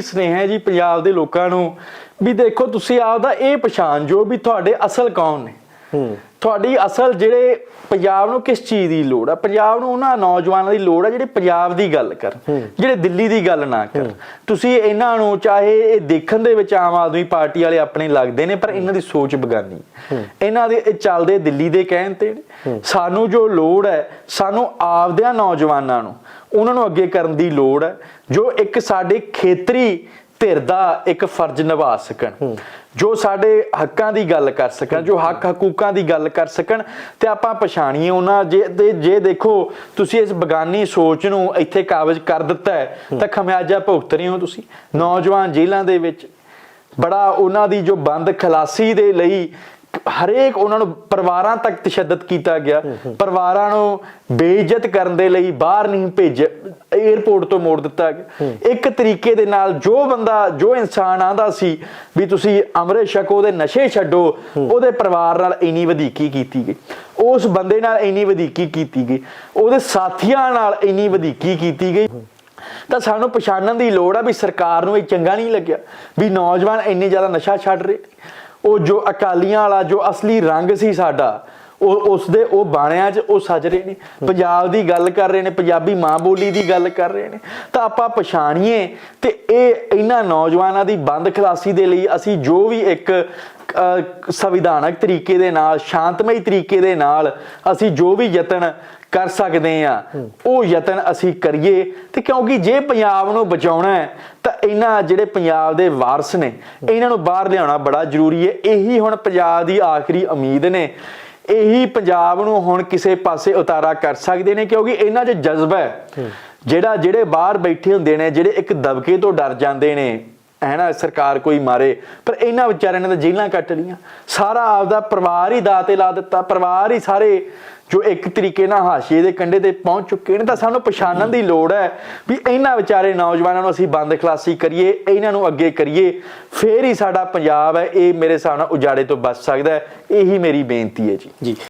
ਸਨੇਹ ਜੀ ਪੰਜਾਬ ਦੇ ਲੋਕਾਂ ਨੂੰ? ਵੀ ਦੇਖੋ, ਤੁਸੀਂ ਆਪਦਾ ਇਹ ਪਛਾਣ ਜੋ ਵੀ ਤੁਹਾਡੇ ਅਸਲ ਕੌਣ ਨੇ। ਤੁਹਾਡੀ ਅਸਲ ਜਿਹੜੇ ਪੰਜਾਬ ਨੂੰ ਕਿਸ ਚੀਜ਼ ਦੀ ਲੋੜ ਆ? ਪੰਜਾਬ ਨੂੰ ਉਹਨਾਂ ਨੌਜਵਾਨਾਂ ਦੀ ਲੋੜ ਆ ਜਿਹੜੇ ਪੰਜਾਬ ਦੀ ਗੱਲ ਕਰਨ ਜਿਹੜੇ ਦਿੱਲੀ ਦੀ ਗੱਲ ਨਾ ਕਰਨ ਤੁਸੀਂ ਇਹਨਾਂ ਨੂੰ ਚਾਹੇ ਇਹ ਦੇਖਣ ਦੇ ਵਿੱਚ ਆਮ ਆਦਮੀ ਪਾਰਟੀ ਵਾਲੇ ਆਪਣੇ ਲੱਗਦੇ ਨੇ ਪਰ ਇਹਨਾਂ ਦੀ ਸੋਚ ਬਗਾਨੀ। ਇਹਨਾਂ ਦੇ ਇਹ ਚੱਲਦੇ ਦਿੱਲੀ ਦੇ ਕਹਿਣ ਤੇ। ਸਾਨੂੰ ਜੋ ਲੋੜ ਹੈ ਸਾਨੂੰ ਆਪਦਿਆਂ ਨੌਜਵਾਨਾਂ ਨੂੰ ਉਹਨਾਂ ਨੂੰ ਅੱਗੇ ਕਰਨ ਦੀ ਲੋੜ ਹੈ ਜੋ ਇੱਕ ਸਾਡੇ ਖੇਤਰੀ ਧਿਰ ਦਾ ਇੱਕ ਫਰਜ਼ ਨਿਭਾ ਸਕਣ। ਜੋ ਸਾਡੇ ਹੱਕਾਂ ਦੀ ਗੱਲ ਕਰ ਸਕਣ ਜੋ ਹੱਕ ਹਕੂਕਾਂ ਦੀ ਗੱਲ ਕਰ ਸਕਣ ਤੇ ਆਪਾਂ ਪਛਾਣੀਏ ਉਹਨਾਂ ਜੇ ਤੇ ਜੇ ਦੇਖੋ ਤੁਸੀਂ ਇਸ ਬਗਾਨੀ ਸੋਚ ਨੂੰ ਇੱਥੇ ਕਾਬਜ਼ ਕਰ ਦਿੱਤਾ ਹੈ। ਤਾਂ ਖਮਿਆਜਾ ਭੁਗਤ ਰਹੇ ਹੋ ਤੁਸੀਂ। ਨੌਜਵਾਨ ਜੇਲ੍ਹਾਂ ਦੇ ਵਿੱਚ ਬੜਾ ਉਹਨਾਂ ਦੀ ਜੋ ਬੰਦ ਖਲਾਸੀ ਦੇ ਲਈ ਹਰੇਕ ਉਹਨਾਂ ਨੂੰ ਪਰਿਵਾਰਾਂ ਤੱਕ ਤਸ਼ੱਦਦ ਕੀਤਾ ਗਿਆ। ਪਰਿਵਾਰਾਂ ਨੂੰ ਬੇਇੱਜ਼ਤ ਕਰਨ ਦੇ ਲਈ ਬਾਹਰ ਨਹੀਂ ਭੇਜ 에ਅਰਪੋਰਟ ਤੋਂ ਮੋੜ ਦਿੱਤਾ ਗਿਆ। ਇੱਕ ਤਰੀਕੇ ਦੇ ਨਾਲ ਜੋ ਬੰਦਾ, ਜੋ ਇਨਸਾਨ ਆਂਦਾ ਸੀ ਵੀ ਤੁਸੀਂ ਅੰਮ੍ਰਿਤ ਛਕੋ ਦੇ ਨਸ਼ੇ ਛੱਡੋ, ਉਹਦੇ ਪਰਿਵਾਰ ਨਾਲ ਇੰਨੀ ਵਧੀਕੀ ਕੀਤੀ ਗਈ। ਉਸ ਬੰਦੇ ਨਾਲ ਇੰਨੀ ਵਧੀਕੀ ਕੀਤੀ ਗਈ। ਉਹਦੇ ਸਾਥੀਆਂ ਨਾਲ ਇੰਨੀ ਵਧੀਕੀ ਕੀਤੀ ਗਈ। ਤਾਂ ਸਾਨੂੰ ਪਛਾਣਨ ਦੀ ਲੋੜ ਆ ਵੀ ਸਰਕਾਰ ਨੂੰ ਇਹ ਚੰਗਾ ਨਹੀਂ ਲੱਗਿਆ, ਵੀ ਨੌਜਵਾਨ ਇੰਨੇ ਜ਼ਿਆਦਾ ਨਸ਼ਾ ਛੱਡ ਰਹੇ। ਉਹ ਜੋ ਅਕਾਲੀਆਂ ਵਾਲਾ ਜੋ ਅਸਲੀ ਰੰਗ ਸੀ ਸਾਡਾ ਉਹ ਉਸ ਦੇ ਉਹ ਬਾਣਿਆਂ 'ਚ ਉਹ ਸੱਜ ਰਹੇ ਨੇ। ਪੰਜਾਬ ਦੀ ਗੱਲ ਕਰ ਰਹੇ ਨੇ, ਪੰਜਾਬੀ ਮਾਂ ਬੋਲੀ ਦੀ ਗੱਲ ਕਰ ਰਹੇ ਨੇ। ਤਾਂ ਆਪਾਂ ਪਛਾਣੀਏ ਤੇ ਇਹ ਇਹਨਾਂ ਨੌਜਵਾਨਾਂ ਦੀ ਬੰਦ ਖਲਾਸੀ ਦੇ ਲਈ ਅਸੀਂ ਜੋ ਵੀ ਇੱਕ ਸੰਵਿਧਾਨਕ ਤਰੀਕੇ ਦੇ ਨਾਲ, ਸ਼ਾਂਤਮਈ ਤਰੀਕੇ ਦੇ ਨਾਲ ਅਸੀਂ ਜੋ ਵੀ ਯਤਨ ਕਰ ਸਕਦੇ ਆ ਉਹ ਯਤਨ ਅਸੀਂ ਕਰੀਏ। ਤੇ ਕਿਉਂਕਿ ਜੇ ਪੰਜਾਬ ਨੂੰ ਬਚਾਉਣਾ ਹੈ, ਤਾਂ ਇਹਨਾਂ ਜਿਹੜੇ ਪੰਜਾਬ ਦੇ ਵਾਰਸ ਨੇ, ਇਹਨਾਂ ਨੂੰ ਬਾਹਰ ਲਿਆਉਣਾ ਬੜਾ ਜ਼ਰੂਰੀ ਹੈ। ਇਹੀ ਹੁਣ ਪੰਜਾਬ ਦੀ ਆਖਰੀ ਉਮੀਦ ਨੇ। ਇਹੀ ਪੰਜਾਬ ਨੂੰ ਹੁਣ ਕਿਸੇ ਪਾਸੇ ਉਤਾਰਾ ਕਰ ਸਕਦੇ ਨੇ ਕਿਉਂਕਿ ਇਹਨਾਂ 'ਚ ਜਜ਼ਬਾ ਹੈ। ਜਿਹੜਾ ਜਿਹੜੇ ਬਾਹਰ ਬੈਠੇ ਹੁੰਦੇ ਨੇ ਜਿਹੜੇ ਇੱਕ ਦਬਕੇ ਤੋਂ ਡਰ ਜਾਂਦੇ ਨੇ ਹੈ ਨਾ, ਸਰਕਾਰ ਕੋਈ ਮਾਰੇ, ਪਰ ਇਹਨਾਂ ਵਿਚਾਰਿਆਂ ਨੇ ਤਾਂ ਜੇਲ੍ਹਾਂ ਕੱਟ ਲੀਆਂ ਸਾਰਾ ਆਪਦਾ ਪਰਿਵਾਰ ਹੀ ਦਾਅ ਤੇ ਲਾ ਦਿੱਤਾ। ਪਰਿਵਾਰ ਹੀ ਸਾਰੇ ਜੋ ਇੱਕ ਤਰੀਕੇ ਨਾਲ ਹਾਸ਼ੀਏ ਦੇ ਕੰਢੇ ਤੇ ਪਹੁੰਚ ਚੁੱਕੇ ਨੇ, ਤਾਂ ਸਾਨੂੰ ਪਛਾਣਨ ਦੀ ਲੋੜ ਹੈ ਵੀ ਇਹਨਾਂ ਵਿਚਾਰੇ ਨੌਜਵਾਨਾਂ ਨੂੰ ਅਸੀਂ ਬੰਦ ਖਲਾਸੀ ਕਰੀਏ, ਇਹਨਾਂ ਨੂੰ ਅੱਗੇ ਕਰੀਏ। ਫੇਰ ਹੀ ਸਾਡਾ ਪੰਜਾਬ ਹੈ, ਇਹ ਮੇਰੇ ਹਿਸਾਬ ਨਾਲ ਉਜਾੜੇ ਤੋਂ ਬਚ ਸਕਦਾ ਹੈ। ਇਹੀ ਮੇਰੀ ਬੇਨਤੀ ਹੈ ਜੀ। ਜੀ।